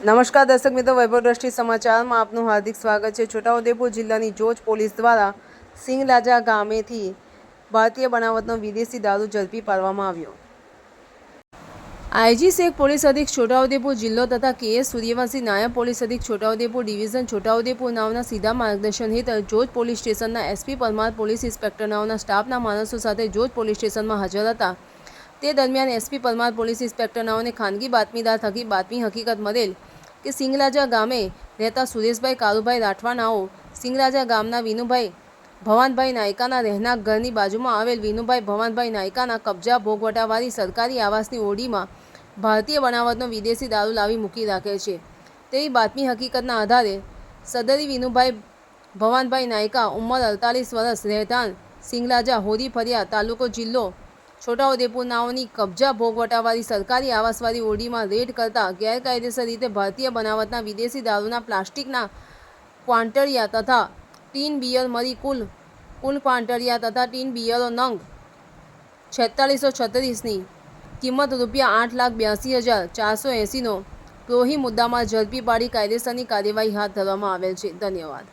નમસ્કાર દર્શક મિત્રો, વૈભવ દ્રષ્ટિ સમાચારમાં આપનું હાર્દિક સ્વાગત છે. છોટાઉદેપુર જિલ્લાની જોજ પોલીસ દ્વારા સિંગલાજા ગામેથી ભારતીય બનાવટનો વિદેશી દારૂ ઝડપી પાડવામાં આવ્યો. આઈજી શેખ પોલીસ અધિક છોટાઉદેપુર જિલ્લો તથા કે એસ સૂર્યવંશી નાયબ પોલીસ અધિક છોટાઉદેપુર ડિવિઝન છોટાઉદેપુર નાવના સીધા માર્ગદર્શન હેઠળ જોજ પોલીસ સ્ટેશનના એસપી પરમાર, પોલીસ ઇન્સ્પેક્ટર નાવના સ્ટાફના માણસો સાથે જોજ પોલીસ સ્ટેશનમાં હાજર હતા. તે દરમિયાન એસપી પરમાર, પોલીસ ઇન્સ્પેક્ટર નાઓને ખાનગી બાતમીદાર થકી બાતમી હકીકત મળેલ કે સિંગરાજા ગામે રહેતા સુરેશભાઈ કારુભાઈ રાઠવાનાઓ સિંગરાજા ગામના વિનુભાઈ ભવાનભાઈ નાયકાના રહેણાંક ઘરની બાજુમાં આવેલ વિનુભાઈ ભવાનભાઈ નાયકાના કબજા ભોગવટાવાળી સરકારી આવાસની ઓડીમાં ભારતીય બનાવટનો વિદેશી દારૂ લાવી મૂકી રાખે છે. તેવી બાતમી હકીકતના આધારે સદરી વિનુભાઈ ભવાનભાઈ નાયકા ઉંમર અડતાલીસ વર્ષ રહેઠાણ સિંગલાજા હોરી ફરિયા તાલુકો જિલ્લો છોટાઉદેપુર નાઓની કબજા ભોગવટાવાળી સરકારી આવાસવાળી ઓરડીમાં રેડ કરતા ગેરકાયદેસર રીતે ભારતીય બનાવટના વિદેશી દારૂના પ્લાસ્ટિકના ક્વાંટરિયા તથા ટીન બિયર મળી કુલ કુલ ક્વાંટરિયા તથા ટીન બિયરો નંગ છેતાલીસો છત્રીસની કિંમત રૂપિયા આઠ લાખ બ્યાસી હજાર ચારસો એંસીનો ક્રોહી મુદ્દામાં ઝડપી પાડી કાયદેસરની કાર્યવાહી હાથ ધરવામાં આવેલ છે. ધન્યવાદ.